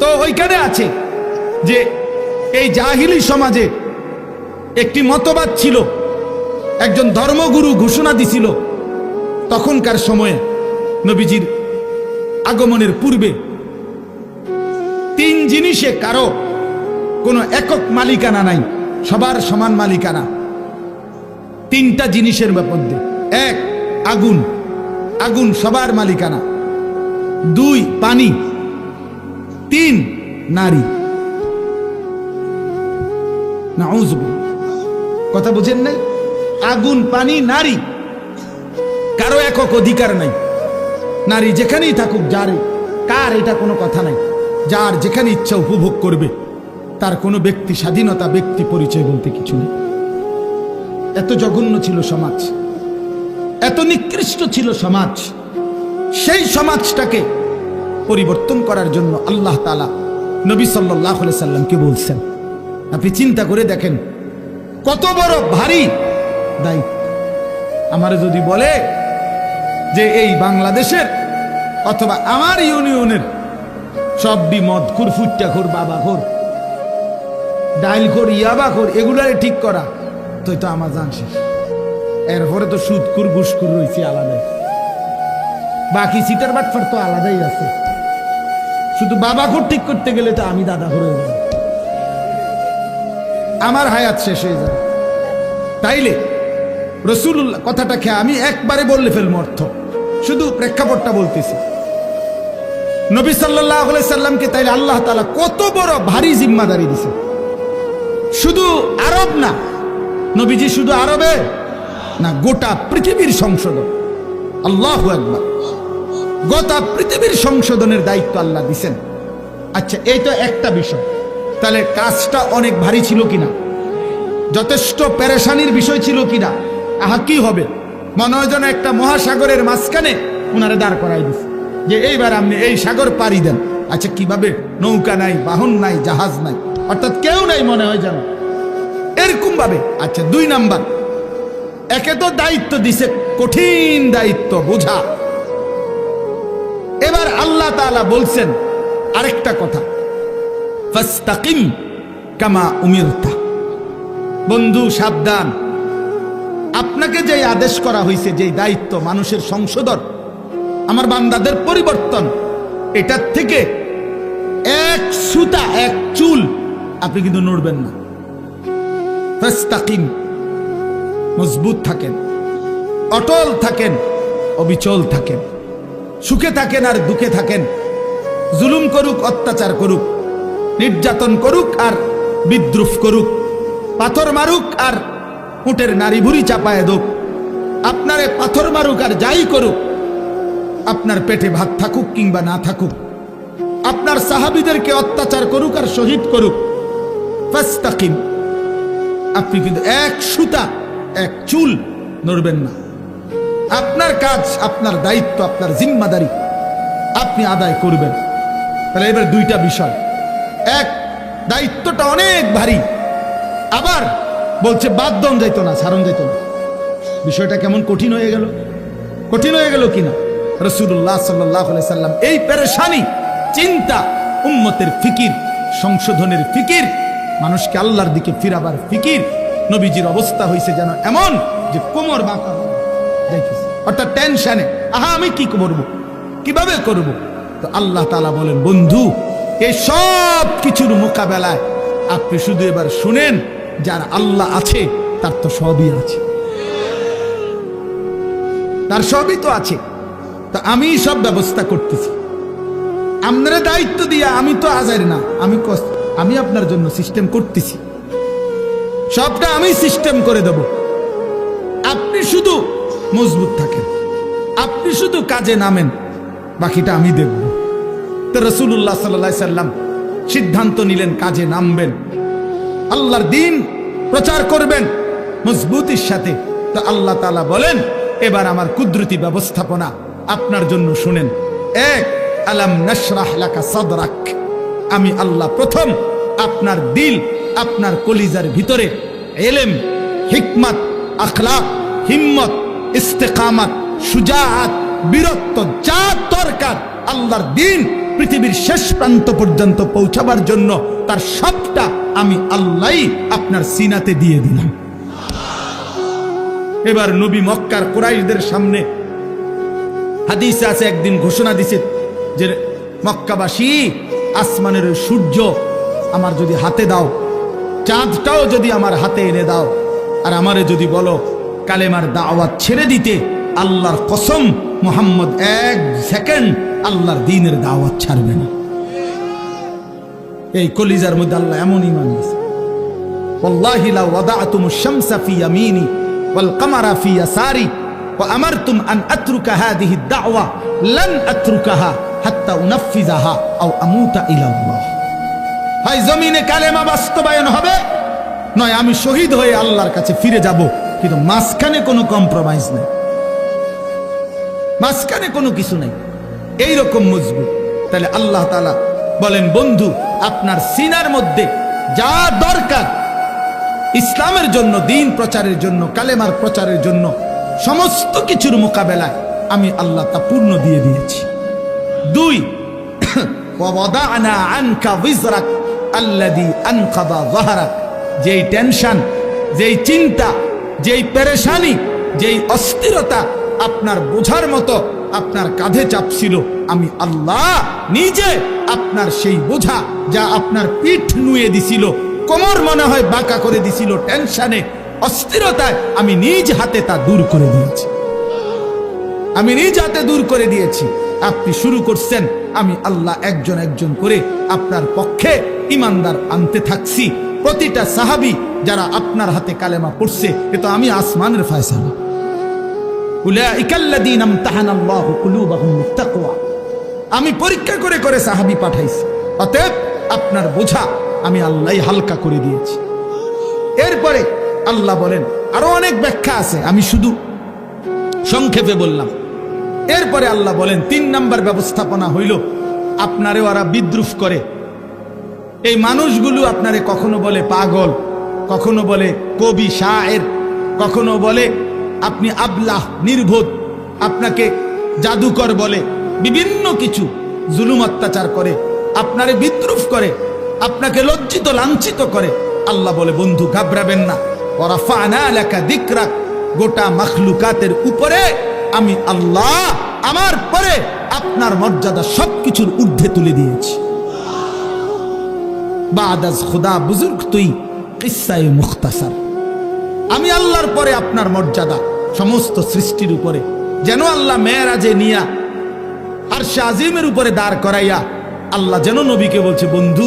তো ওইখানে আছে যে এই জাহিলি সমাজে একটি মতবাদ ছিল, একজন ধর্মগুরু ঘোষণা দিছিল তখনকার সময়ে নবীজির আগমনের পূর্বে। তিন জিনিসে কারও কোনো একক মালিকানা নাই, সবার সমান মালিকানা। তিনটা জিনিসের মধ্যে এক, আগুন আগুন সবার মালিকানা। দুই, পানি। তিন নারী। না কথা বুঝেন নাই? আগুন, পানি, নারী। কারও একক অধিকার নাই। নারী যেখানেই থাকুক, যার, কার এটা কোনো কথা নাই। যার যেখানে ইচ্ছা উপভোগ করবে, তার কোনো ব্যক্তি স্বাধীনতা, ব্যক্তি পরিচয় বলতে কিছু নেই। এত জঘন্য ছিল সমাজ। এত নিকৃষ্ট ছিল সমাজ। সেই সমাজটাকে পরিবর্তন করার জন্য আল্লাহ তালা নবী সাল্লাহ সাল্লামকে বলছেন। আপনি চিন্তা করে দেখেন, কত বড় ভারী দায়িত্ব। আমার যদি বলে যে এই বাংলাদেশের অথবা আমার ইউনিয়নের সব মদ খুর, ফুটটা খোর, বাবা খোর, ডাইল খোর, ইয়াবা খোর, এগুলারে ঠিক করা তুই তো আমার জান শেষ। এরপরে তো সুদকুর ঘুষকুর রয়েছে আলাদাই। বাকি সিটার বাটফার তো আলাদাই আছে। শুধু বাবা খোর ঠিক করতে গেলে তো আমি দাদা ঘুরে আমার হায়াত শেষ হয়ে যাবে। তাইলে রসুল্লাহ কথাটাকে আমি একবারে বললে ফেলব অর্থ। শুধু প্রেক্ষাপটটা বলতেছি। নবী সাল্লাহ সাল্লামকে তাইলে আল্লাহ তালা কত বড় ভারী জিম্মাদারি দিছে। শুধু আরব না, নবীজি শুধু আরবে না, গোটা পৃথিবীর সংশোধন আল্লাহ একবার গোটা পৃথিবীর সংশোধনের দায়িত্ব আল্লাহ দিছেন। আচ্ছা এই তো একটা বিষয়। তাহলে কাজটা অনেক ভারী ছিল কিনা? যথেষ্ট পেরেশানির বিষয় ছিল কিনা? আহা, কি হবে? মনে হয় যেন একটা মহাসাগরের মাঝখানে ওনারে দাঁড় করাই দিছে। যে এইবার আপনি এই সাগর পাড়ি দেন। আচ্ছা কীভাবে? নৌকা নাই, বাহন নাই, জাহাজ নাই। অর্থাৎ কেউ নাই মনে হয় যেন। এরকম ভাবে আচ্ছা দুই নাম্বার। একে তো দায়িত্ব দিছে, কঠিন দায়িত্ব, বোঝা। আল্লাহ তাআলা বলছেন আরেকটা কথা। কামা উমিরতা। বন্ধু, সাবধান। আপনাকে যে আদেশ করা হয়েছে যে দায়িত্ব মানুষের সংশোধন, আমার বান্দাদের পরিবর্তন, এটার থেকে এক সুতা, এক চুল আপনি কিন্তু নড়বেন না। মজবুত থাকেন, অটল থাকেন, অবিচল থাকেন। সুখে থাকেন আর দুঃখে থাকেন। জুলুম করুক, অত্যাচার করুক, নির্যাতন করুক আর বিদ্রুপ করুক, পাথর মারুক আর উটের নারী ভুড়ি চাপায় দোক। আপনারে পাথর মারুক আর যাই করুক, আপনার পেটে ভাত থাকুক কিংবা না থাকুক, আপনার সাহাবিদেরকে অত্যাচার করুক আর শহীদ করুক। আপনি কিন্তু এক সুতা, এক চুল নড়বেন না। আপনার কাজ, আপনার দায়িত্ব, আপনার জিম্মাদারি আপনি আদায় করবেন। তাহলে এবার দুইটা বিষয়। এক, দায়িত্বটা অনেক ভারী। আবার বলছে বাদ দন যাইতো না, সারণ যাইতো না। বিষয়টা কেমন কঠিন হয়ে গেল? কঠিন হয়ে গেল কিনা? রসুল্লাহ সাল্লাহ সাল্লাম এই পেরেশানি, চিন্তা, উম্মতের ফিকির, সংশোধনের ফিকির, মানুষকে আল্লাহর দিকে ফিরাবার ফিকির, নবীজির অবস্থা হয়েছে যেন এমন যে কোমর বাঁকা। অর্থাৎ টেনশনে আহা, আমি কি করব? কীভাবে করব? তো আল্লাহ তালা বলেন, বন্ধু, এই সব কিছুর মোকাবেলায় আপনি শুধু এবার শুনেন, যার আল্লাহ আছে, তার তো সবই আছে। তার সবই তো আছে। তা আমি সব ব্যবস্থা করতেছি। আপনারা দায়িত্ব দিয়া, আমি তো আজার না, আমি আমি আপনার জন্য সিস্টেম করতেছি। সবটা আমি সিস্টেম করে দেব। মজবুত থাকেন আপনি শুধু কাজে নামেন, বাকিটা আমি দেখব। তো রসুল্লাহ সাল্লা সাল্লাম সিদ্ধান্ত নিলেন, কাজে নামবেন। আল্লাহর দিন প্রচার করবেন মজবুতির সাথে। তো আল্লাহ তালা বলেন, এবার আমার কুদরতি ব্যবস্থাপনা আপনার জন্য শুনেন। এক, আলাম নশরাহ সদরাক। আমি আল্লাহ প্রথম আপনার দিল, আপনার কলিজার ভিতরে এলেম, হিকমত, আখলাক, হিম্মত ইস্তেকামাত সুজাহাত বীরত্ব যা দরকার, আল্লাহর দিন পৃথিবীর শেষ প্রান্ত পর্যন্ত পৌঁছাবার জন্য তার সবটা আমি আল্লাহ আপনার সিনাতে দিয়ে দিলাম। এবার নবী মক্কার কুরাইশদের সামনে হাদিসে আছে, একদিন ঘোষণা দিছে যে মক্কাবাসী, আসমানের সূর্য আমার যদি হাতে দাও, চাঁদটাও যদি আমার হাতে এনে দাও, আর আমারে যদি বলো কালেমার দাওয়াত ছেড়ে দিতে আল্লাহর কসম মোহাম্মদ এক সেকেন্ড আল্লাহর দিনের দাওয়াত ছাড়বে না এই কলিজার মধ্যে আল্লাহ এমন ইমান দিয়েছে والله لو وضعتم الشمس في يميني والقمر في يساري وأمرتم أن أترك هذه الدعوة لن أتركها حتى أنفذها أو أموت إلى الله হয় জমিনে কালেমা বাস্তবায়ন হবে নয় আমি শহীদ হয়ে আল্লাহর কাছে ফিরে যাব কিন্তু মাঝখানে কোনো কম্প্রোমাইজ নেই। মাঝখানে কোনো কিছু নেই। এইরকম মজবুত। তাহলে আল্লাহ তালা বলেন, বন্ধু, আপনার সিনার মধ্যে যা দরকার, ইসলামের জন্য, দিন প্রচারের জন্য, কালেমার প্রচারের জন্য, সমস্ত কিছুর মোকাবেলায় আমি আল্লাহ তা পূর্ণ দিয়ে দিয়েছি। দুই যেই টেনশন, যেই চিন্তা যেই পেরেশানি, যেই অস্থিরতা আপনার বোঝার মতো আপনার কাঁধে চাপছিল, আমি আল্লাহ নিজে আপনার সেই বোঝা যা আপনার পিঠ নুয়ে দিছিল, কোমর মনে হয় বাঁকা করে দিছিল টেনশনে, অস্থিরতায় আমি নিজ হাতে তা দূর করে দিয়েছি। আমি নিজ হাতে দূর করে দিয়েছি। আপনি শুরু করছেন, আমি আল্লাহ একজন একজন করে আপনার পক্ষে ইমানদার আনতে থাকছি। প্রতিটা সাহাবি যারা আপনার হাতে কালেমা পড়ছে, এ তো আমি আসমানের ফয়সালা। আমি পরীক্ষা করে করে সাহাবি পাঠাইছি। অতএব আপনার বোঝা আমি আল্লাহ হালকা করে দিয়েছি। এরপরে আল্লাহ বলেন, আরও অনেক ব্যাখ্যা আছে, আমি শুধু সংক্ষেপে বললাম। এরপরে আল্লাহ বলেন, তিন নাম্বার ব্যবস্থাপনা হইল, আপনারে ওরা বিদ্রুপ করে। এই মানুষগুলো আপনারে কখনো বলে পাগল। কখনো বলে কবি শায়ের, কখনো বলে আপনি আবলাহ, নির্বোধ, আপনাকে জাদুকর বলে, বিভিন্ন কিছু জুলুম অত্যাচার করে, আপনারে বিদ্রুপ করে, আপনাকে লজ্জিত, লাঞ্ছিত করে। আল্লাহ বলে, বন্ধু, ঘাবড়াবেন না। ওরা ফানা লেখা দিকরাক। গোটা মখলুকাতের উপরে আমি আল্লাহ, আমার পরে আপনার মর্যাদা সবকিছুর ঊর্ধ্বে তুলে দিয়েছি। বাদাজ খুদা, বুজুর্গ তুই কিসায় মুখতাসার। আমি আল্লাহর পরে আপনার মর্যাদা, সমস্ত সৃষ্টির উপরে। যেন আল্লাহ মেয়েরাজে নিয়া, আর আজিমের উপরে দাঁড় করাইয়া, আল্লাহ যেন নবীকে বলছে, বন্ধু,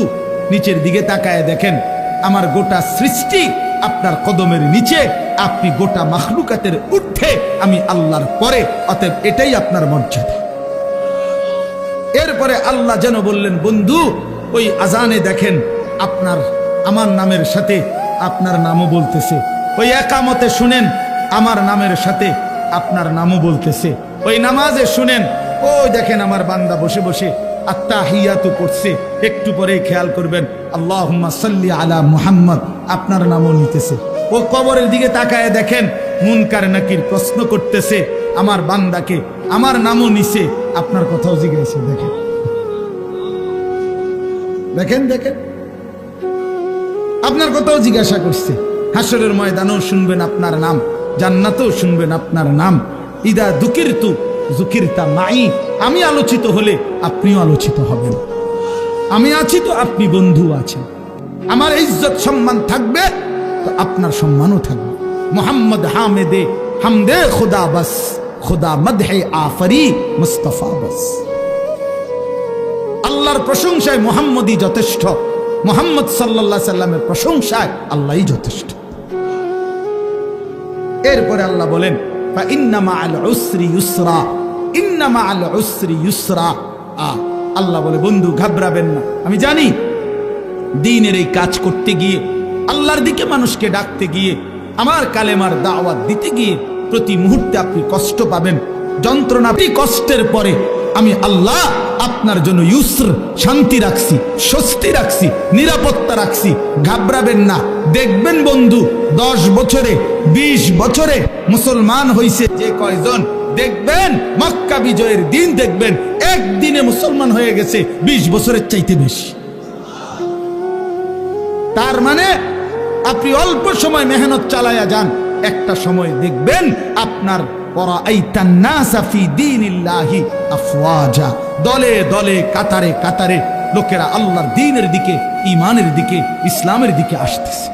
নিচের দিকে তাকায় দেখেন, আমার গোটা সৃষ্টি আপনার কদমের নিচে, আপনি গোটা মাখলুকাতের উঠে আমি আল্লাহর পরে, অতএব এটাই আপনার মর্যাদা। এরপরে আল্লাহ যেন বললেন, বন্ধু, ওই আজানে দেখেন, আপনার আমার নামের সাথে আপনার নামও বলতেছে। ওই একামতে শুনেন, আমার নামের সাথে আপনার নামও বলতেছে। ওই নামাজে শুনেন, ওই দেখেন আমার বান্দা বসে বসে আত্মা হিয়াতু করছে। একটু পরে খেয়াল করবেন আল্লাহ সাল্লি আলা মুহাম্মদ, আপনার নামও নিতেছে। ও কবরের দিকে তাকায় দেখেন, মুনকার নাকির প্রশ্ন করতেছে, আমার বান্দাকে, আমার নামও নিছে, আপনার কথাও জিজ্ঞাসা দেখেন। দেখেন দেখেন। আপনার কথাও জিজ্ঞাসা করছে। হাসরের ময়দানও শুনবেন আপনার নাম, জান্নাতেও শুনবেন আপনার নাম। ইদা দুকির তু জুকিরতা মাই, আমি আলোচিত হলে আপনিও আলোচিত হবেন। আমি আছি তো আপনি বন্ধু আছেন। আমার ইজ্জত সম্মান থাকবে তো আপনার সম্মানও থাকবে। মোহাম্মদ হামেদে হামদে খুদা বাস, খুদা মদহে আফরি মুস্তফা বাস। আল্লাহর প্রশংসায় মোহাম্মদই যথেষ্ট। মোহাম্মদ সাল্লাহ সাল্লামের প্রশংসায় আল্লাহই যথেষ্ট। এরপরে আল্লাহ বলেন, "ফা ইন্না মাআল উসরি ইউসরা আল্লাহ বলে, বন্ধু, ঘাবড়াবেন না। আমি জানি দিনের এই কাজ করতে গিয়ে, আল্লাহর দিকে মানুষকে ডাকতে গিয়ে, আমার কালেমার দাওয়াত দিতে গিয়ে প্রতি মুহূর্তে আপনি কষ্ট পাবেন। যন্ত্রণা কষ্টের পরে আমি আল্লাহ আপনার জন্য ইউসর, শান্তি রাখছি, স্বস্তি রাখছি, নিরাপত্তা রাখছি। ঘাবড়াবেন না। দেখবেন বন্ধু, দশ বছরে ২০ বছরে মুসলমান হইছে যে কয়জন। দেখবেন, মক্কা বিজয়ের দিন দেখবেন, একদিনে মুসলমান হয়ে গেছে বিশ বছরের চাইতে বেশি। তার মানে আপনি অল্প সময় মেহনত চালায়া যান, একটা সময় দেখবেন আপনার দলে দলে, কাতারে কাতারে লোকেরা আল্লাহর দিনের দিকে ইমানের দিকে, ইসলামের দিকে আসতেছে।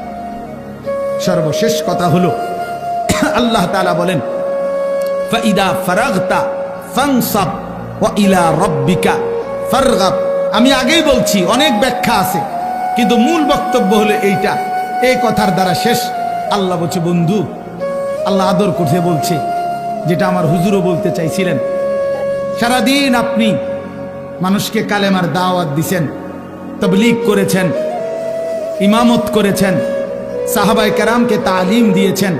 সর্বশেষ কথা হলো, আল্লাহ তাআলা বলেন আমি আগেই বলছি, অনেক ব্যাখ্যা আছে, কিন্তু মূল বক্তব্য হলো এইটা। এই কথার দ্বারা শেষ। আল্লাহ বলছে, বন্ধু, আল্লাহ আদর করতে বলছে যেটা আমার হুজুরও বলতে চাইছিলেন। সারাদিন আপনি মানুষকে কালেমার দাওয়াত দিছেন, তবলিগ করেছেন, ইমামত করেছেন সাহাবাই কারামকে তালিম দিয়েছেন,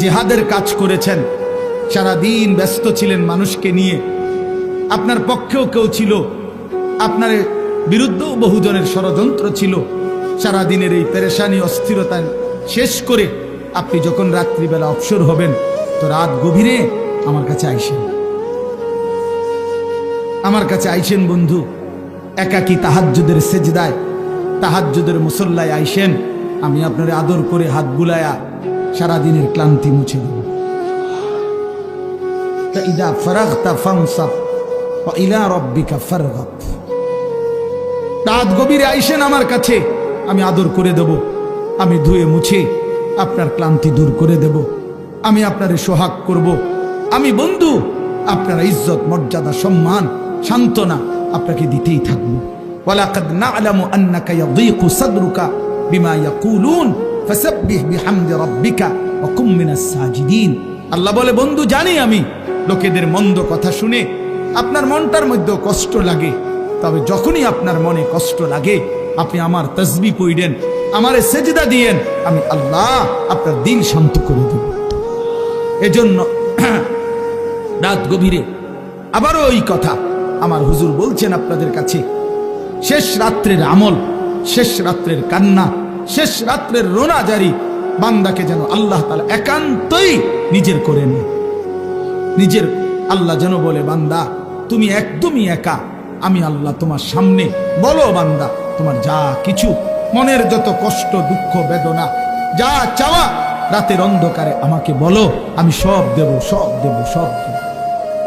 জিহাদের কাজ করেছেন, সারাদিন ব্যস্ত ছিলেন মানুষকে নিয়ে। আপনার পক্ষেও কেউ ছিল, আপনার বিরুদ্ধেও বহুজনের ষড়যন্ত্র ছিল। সারাদিনের এই পেরেশানি, অস্থিরতা শেষ করে আপনি যখন রাত্রিবেলা অবসর হবেন তো রাত গভীরে আমার কাছে আইসেন। আমার কাছে আইসেন বন্ধু, একাকি তাহাজ্জুদের সেজদায়, তাহাজ্জুদের মুসল্লায় আইসেন। আমি আপনার আদর করে হাত বুলায়া সারাদিনের ক্লান্তি মুছে দেব। আমার কাছে, আমি আদর করে দেব। আমি ধুয়ে মুছে আপনার ক্লান্তি দূর করে দেব। আমি আপনারে সোহাগ করব। আমি বন্ধু, আপনার ইজ্জত, মর্যাদা, সম্মান, সান্ত্বনা আপনাকে দিতেই থাকব। ওয়ালাকাদ না'লামু আন্নাকা ইয়াদীকু সাদরুকা বিমা ইয়াকুলুন ফাসাব্বিহ বিহামদি রাব্বিকা ওয়া কুম মিনাস আল্লাহ বলে, বন্ধু, জানি আমি লোকেদের মন্দ কথা শুনে আপনার মনটার মধ্যেও কষ্ট লাগে। তবে যখনই আপনার মনে কষ্ট লাগে, আপনি আমার তসবি পইডেন আমারে সেজদা দিয়েন, আমি আল্লাহ আপনার দিল শান্ত করে দেব। এজন্য রাত গভীরে আবারও ওই কথা আমার হুজুর বলছেন আপনাদের কাছে। শেষ রাত্রের আমল, শেষ রাত্রের কান্না, শেষ রাত্রের রোনা জারি বান্দাকে যেন আল্লাহ তালা একান্তই নিজের করে নেয়। নিজের আল্লাহ যেন বলে, বান্দা, তুমি একদমই একা। আমি আল্লাহ তোমার সামনে। বলো বান্দা, তোমার যা কিছু মনের যত কষ্ট, দুঃখ, বেদনা, যা চাওয়া রাতের অন্ধকারে আমাকে বলো, আমি সব দেব সব দেব সব দেব।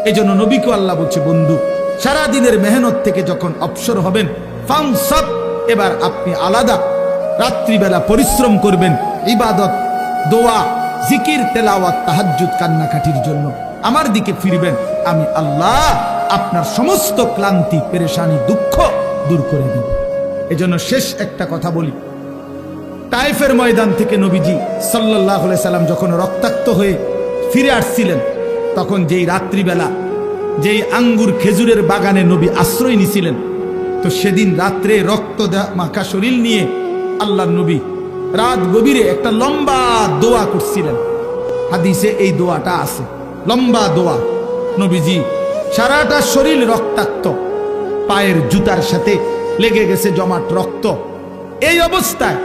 এই জন্য নবীকে আল্লাহ বলছে, বন্ধু, সারাদিনের মেহনত থেকে যখন অবসর হবেন ফাংসাব এবার আপনি আলাদা। রাত্রিবেলা পরিশ্রম করবেন, ইবাদত, দোয়া, জিকির, তেলাওয়াত, তাহাজ্জুদ, কান্নাকাটির জন্য। আমার দিকে ফিরবেন, আমি আল্লাহ আপনার সমস্ত ক্লান্তি, পেরেশানি, দুঃখ দূর করে দেব। এজন্য শেষ একটা কথা বলি। তাইফের ময়দান থেকে নবীজি সাল্লাহ সাল্লাম যখন রক্তাক্ত হয়ে ফিরে আসছিলেন, তখন যেই রাত্রিবেলা যেই আঙ্গুর খেজুরের বাগানে নবী আশ্রয় নিছিলেন, তো সেদিন রাত্রে রক্ত মাখা শরীর নিয়ে আল্লাহ নবী রাত গভীরে একটা লম্বা দোয়া করছিলেন। হাদিসে এই দোয়াটা আছে। লম্বা দোয়া। নবীজি সারাটা শরীর রক্তাক্ত। পায়ের জুতার সাথে লেগে গেছে জমাট রক্ত। এই অবস্থায়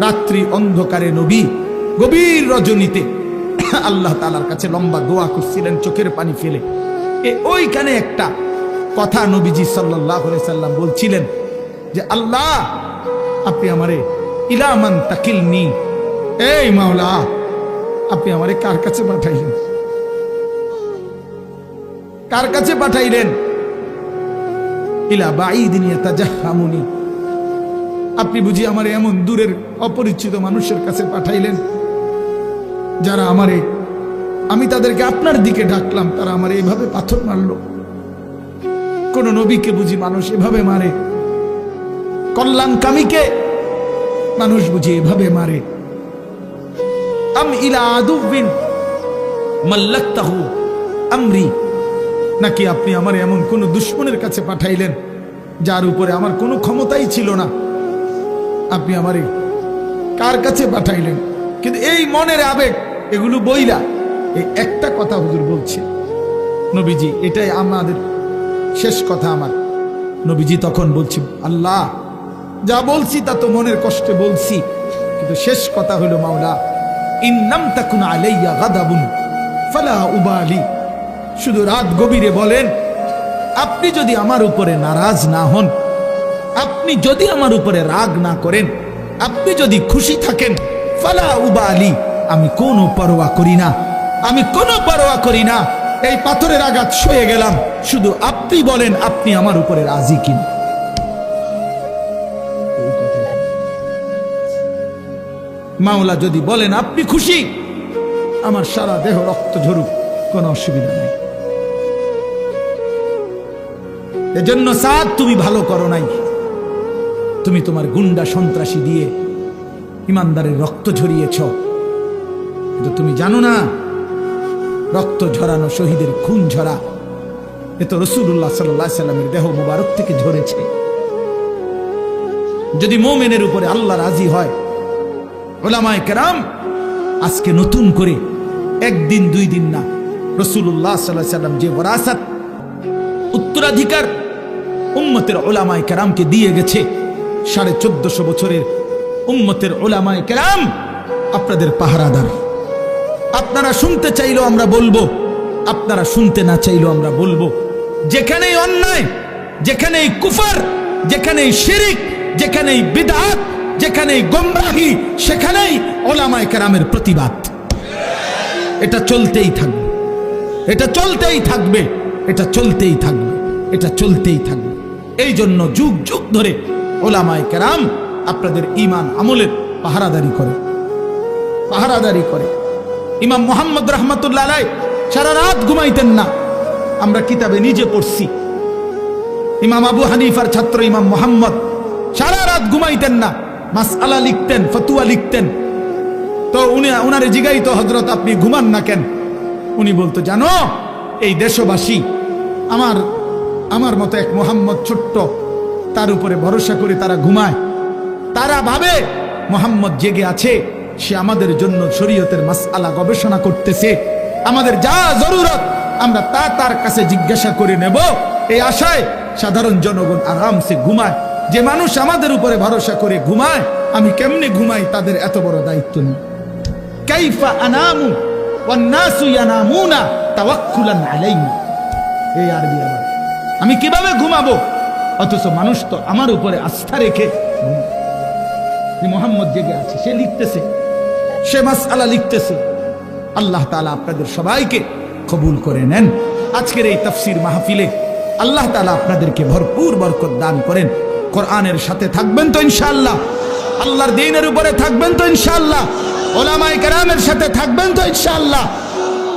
রাত্রি অন্ধকারে নবী গভীর রজনীতে আল্লাহ তালার কাছে লম্বা দোয়া করছিলেন, চোখের পানি ফেলে। এ ওইখানে একটা কথা নবীজি সাল্লাহ সাল্লাম বলছিলেন যে, আল্লাহ, আপনি আমারে ইলামান তাকিল নি এই মাওলা, আপনি আমারে কার কাছে পাঠাইলেন? কার কাছে পাঠাইলেন? ইলা বাইদিন ইয়াতাজাহামুনি। আপনি বুঝি আমার এমন দূরের অপরিচিত মানুষের কাছে পাঠাইলেন, যারা আমারে, আমি তাদেরকে আপনার দিকে ডাকলাম, তারা আমার এইভাবে পাথর মারলো। কোন নবীকে বুঝি মানুষ এভাবে মারে। কল্যাণকামীকে মানুষ বুঝি এভাবে মারে। আম আমরি। নাকি আপনি আমার এমন কোন দুশ্মনের কাছে পাঠাইলেন, যার উপরে আমার কোনো ক্ষমতাই ছিল না? আপনি আমারে কার কাছে পাঠাইলেন? কিন্তু এই মনের আবেগ, এগুলো বইলা। এই একটা কথা হুজুর বলছে, নবীজি, এটাই আমাদের শেষ কথা আমার। নবীজি তখন বলছি, আল্লাহ, যা বলছি তা তো মনের কষ্টে বলছি, কিন্তু শেষ কথা হলো, মাওলা ইন্নাম তাকুন আলাইয়া গাদাবুন, ফালা উবালি। শুধু রাত গভীরে বলেন, আপনি যদি আমার উপরে নারাজ না হন আপনি যদি আমার উপরে রাগ না করেন, আপনি যদি খুশি থাকেন, ফালা উবা আলী আমি কোনো পরোয়া করি না। আমি কোনো পরোয়া করি না। এই পাথরের আঘাত সয়ে গেলাম। শুধু আপনি বলেন, আপনি আমার উপরে রাজি কিনা? মাওলা যদি বলেন, আপনি খুশি, আমার সারা দেহ রক্ত ঝরুক, কোনো অসুবিধা নেই। এজন্য সাদ তুমি ভালো করো নাই। তুমি তোমার গুন্ডা সন্ত্রাসী দিয়ে ইমানদারের রক্ত ঝরিয়েছ। কিন্তু তুমি জানো না, রক্ত ঝরানো শহীদের খুন ঝরা। এ তো রসুল্লাহ সাল্লাহ সাল্লামের দেহ মুবারক থেকে ঝরেছে। যদি মোমেনের উপরে আল্লাহ রাজি হয় ওলামায় কেরাম, আজকে নতুন করে, একদিন, দুই দিন না রসুল্লাহ সাল্লাহ সাল্লাম যে বরাসাত উত্তরাধিকার উম্মতের ওলামায় কেরামকে দিয়ে গেছে। সাড়ে চোদ্দশো বছরের উম্মতের ওলামায় কেরাম আপনাদের পাহারাদার। আপনারা শুনতে চাইলেও আমরা বলব, আপনারা শুনতে না চাইলেও আমরা বলব। যেখানেই অন্যায়, যেখানেই কুফার, যেখানেই শিরিক, যেখানেই বিদাত, যেখানেই গোমরাহি, সেখানেই ওলামায় কেরামের প্রতিবাদ। এটা চলতেই থাকবে। এটা চলতেই থাকবে। এটা চলতেই থাকবে। এটা চলতেই থাকবে। এই জন্য যুগ যুগ ধরে ওলামায় কেরাম আপনাদের ইমান আমলের পাহারাদারি করে। পাহারাদারি করে। ইমাম মোহাম্মদ রহমতুল্লাহ আলাই সারা রাত ঘুমাইতেন না। আমরা কিতাবে নিজে পড়ছি। ইমাম আবু হানিফার ছাত্র ইমাম মোহাম্মদ সারা রাত ঘুমাইতেন না। মাস আলা লিখতেন, ফতুয়া লিখতেন। তো উনি ওনারে জিগাই তো হজরত আপনি ঘুমান না কেন? উনি বলতো, জানো, এই দেশবাসী, আমার আমার মতো এক মোহাম্মদ ছোট্ট তার উপরে ভরসা করে তারা ঘুমায়। তারা ভাবে, মোহাম্মদ জেগে আছে। সে আমাদের জন্য শরীয়তের মাসআলা গবেষণা করতেছে। আমাদের যা জরুরত, আমরা তা তার কাছে জিজ্ঞাসা করে নেব। এই আশায় সাধারণ জনগণ আরামসে ঘুমায়। যে মানুষ আমাদের উপরে ভরসা করে ঘুমায়, আমি কেমনে ঘুমাই তাদের এত বড় দায়িত্ব নেই। কাইফা আনামু আমি কীভাবে ঘুমাবো? অথচ মানুষ তো আমার উপরে আস্থা রেখে মোহাম্মদ জেগে আছে, সে লিখতেছে, সে মাসআলা লিখতেছে। আল্লাহ তাআলা আপনাদের সবাইকে কবুল করে নেন। আজকের এই তফসির মাহফিলে আল্লাহ তালা আপনাদেরকে ভরপুর বরকত দান করেন। কোরআনের সাথে থাকবেন তো ইনশাল্লাহ আল্লাহর দিনের উপরে থাকবেন তো ইনশাল্লাহ ওলামায়ে কেরামের সাথে থাকবেন তো ইনশাআল্লাহ।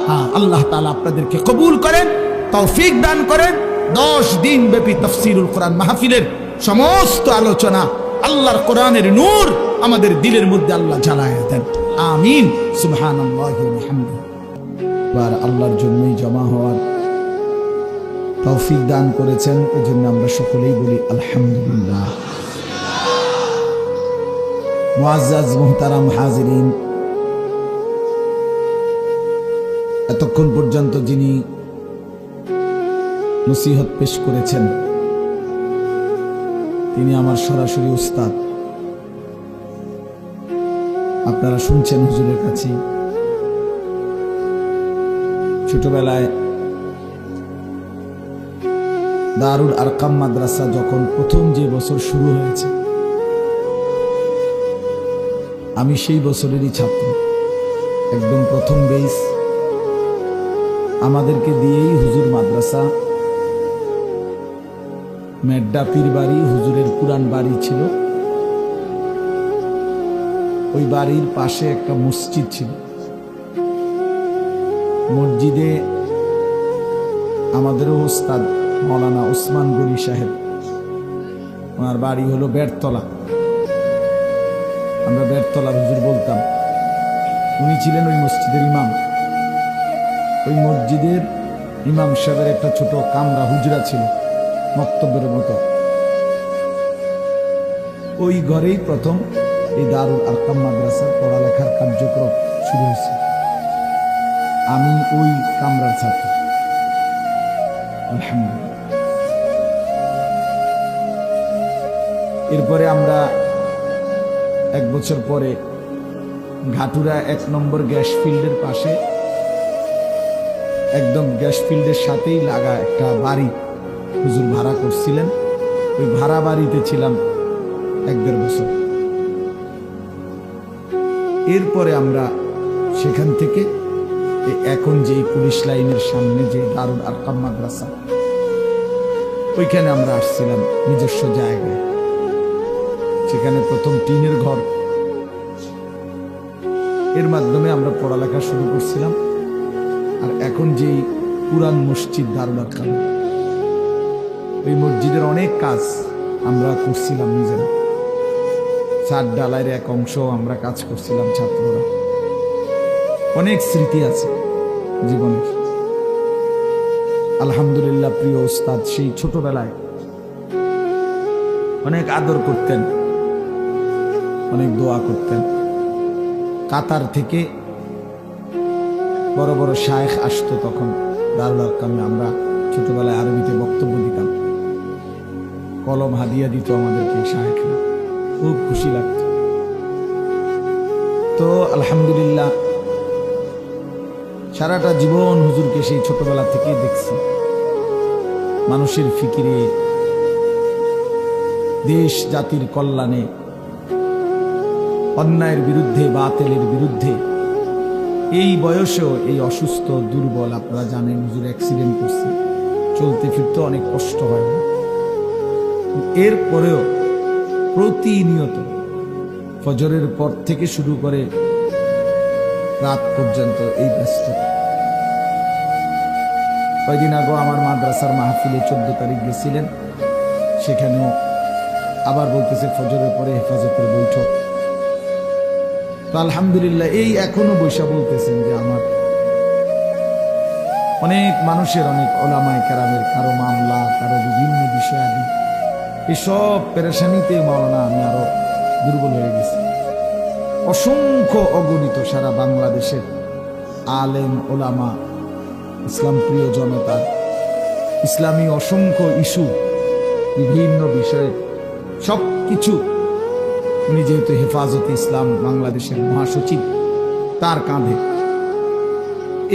হ্যাঁ আল্লাহ তাআলা আপনাদেরকে কবুল করেন, তৌফিক দান করেন। দশ দিন ব্যাপী তফসিরুল কোরআন মাহফিলের সমস্ত আলোচনা আল্লাহর কোরআনের নূর আমাদের দিলের মধ্যে আল্লাহ জ্বালায় দেন। আমিন। সুবহান আর আল্লাহর জন্যই জমা হওয়ার তৌফিক দান করেছেন, এজন্য আমরা সকলেই বলি আলহামদুলিল্লাহ। মুআজ্জাজ মুহতারাম হাজিরিন, এতক্ষণ পর্যন্ত যিনি নসিহত পেশ করেছেন। তিনি আমার সরাসরি উস্তাদ। আপনারা শুনছেন হুজুরের কাছে। ছোটবেলায় দারুল আরকাম মাদ্রাসা যখন প্রথম যে বছর শুরু হয়েছে, আমি সেই বছরেরই ছাত্র। একদম প্রথম বেস আমাদেরকে দিয়েই হুজুর মাদ্রাসা। মেড্ডা পীর বাড়ি, হুজুরের পুরান বাড়ি ছিল। ওই বাড়ির পাশে একটা মসজিদ ছিল। মসজিদে আমাদেরও ওস্তাদ মৌলানা ওসমান গনি সাহেব, ওনার বাড়ি হলো বেড়তলা। আমরা বেড়তলার হুজুর বলতাম। উনি ছিলেন ওই মসজিদের ইমাম। ওই মসজিদের ইমাম সাহেবের একটা ছোট কামরা হুজরা ছিল। মক্তব্যের মতো। ওই ঘরেই প্রথম এই দারুল আরকাম মাদ্রাসার পড়ালেখার কার্যক্রম শুরু হয়েছে। আমি ওই কামরার ছাত্র। আলহামদুলিল্লাহ। এরপরে আমরা এক বছর পরে ঘাটুরা এক নম্বর গ্যাস ফিল্ডের পাশে, একদম গ্যাস ফিল্ডের সাথেই লাগা একটা বাড়ি হুজুর ভাড়া করছিলেন। ওই ভাড়া বাড়িতে ছিলাম এক দেড় বছর। এরপরে আমরা সেখান থেকে এখন যে পুলিশ লাইনের সামনে যে দারুল আরকাম মাদ্রাসা, ওইখানে আমরা আসছিলাম নিজস্ব জায়গায়। সেখানে প্রথম টিনের ঘর। এর মাধ্যমে আমরা পড়ালেখা শুরু করছিলাম। আর এখন যেই পুরান মসজিদ দারুল আরকাম। ওই মসজিদের অনেক কাজ আমরা করছিলাম নিজেরা। চার ডালাইয়ের এক অংশ আমরা কাজ করছিলাম ছাত্ররা। অনেক স্মৃতি আছে জীবনের। আলহামদুলিল্লাহ প্রিয় ওস্তাদ, সেই ছোটবেলায় অনেক আদর করতেন, অনেক দোয়া করতেন। কাতার থেকে বড় বড় শায়েখ আসতো তখন, দারুল আরকামে আমরা ছোটবেলায় আরবিতে বক্তব্য দিতাম। কলম হাদিয়া দিত আমাদেরকে শায়েখরা খুব খুশি লাগতো। তো আলহামদুলিল্লাহ, সারাটা জীবন হুজুরকে সেই ছোটবেলা থেকেই দেখছি। মানুষের ফিকিরে, দেশ জাতির কল্যাণে, অন্যায়ের বিরুদ্ধে, বাতেলের বিরুদ্ধে, এই বয়সেও এই অসুস্থ, দুর্বল, আপনারা জানেন হুজুর অ্যাক্সিডেন্ট করছে। চলতে ফিরতে অনেক কষ্ট হয় এরপরেও প্রতিনিয়ত ফজরের পর থেকে শুরু করে রাত পর্যন্ত এই ব্যস্ততা কয়দিন আগে আমার মাদ্রাসার মাহফিলে চোদ্দ তারিখ গেছিলেন। সেখানেও আবার বলতেছে, ফজরের পরে হেফাজতের বৈঠক। তো আলহামদুলিল্লাহ, এই এখনও বৈশা বলতেছেন যে আমার অনেক মানুষের, অনেক ওলামায় কারামের কারও মামলা, কারও বিভিন্ন বিষয়াদি এসব পেরেশানিতে মাওলানা, আমি আরও দুর্বল হয়ে গেছি। অসংখ্য অগণিত সারা বাংলাদেশের আলেম, ওলামা, ইসলাম প্রিয় জনতা, ইসলামী অসংখ্য ইস্যু বিভিন্ন বিষয়ে সব কিছু উনি যেহেতু হেফাজতে ইসলাম বাংলাদেশের মহাসচিব, তার কাঁধে।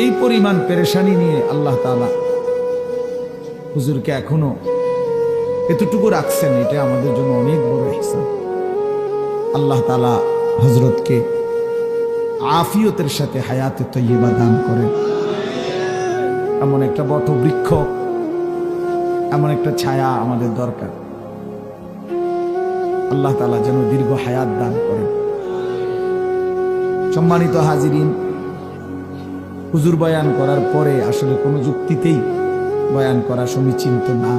এই পরিমাণ পেরেশানি নিয়ে আল্লাহ তালা হুজুরকে এখনও এতটুকু রাখছেন, এটা আমাদের জন্য অনেক বড় হিসাব আল্লাহ তালা হজরতকে আফিয়তের সাথে হায়াতে তৈবা দান করেন। এমন একটা বটবৃক্ষ, এমন একটা ছায়া আমাদের দরকার। আল্লাহ তালা যেন দীর্ঘ হায়াত দান করেন। সম্মানিত হাজিরিন, হুজুর বয়ান করার পরে আসলে কোনো যুক্তিতেই বয়ান করা সমীচীন না।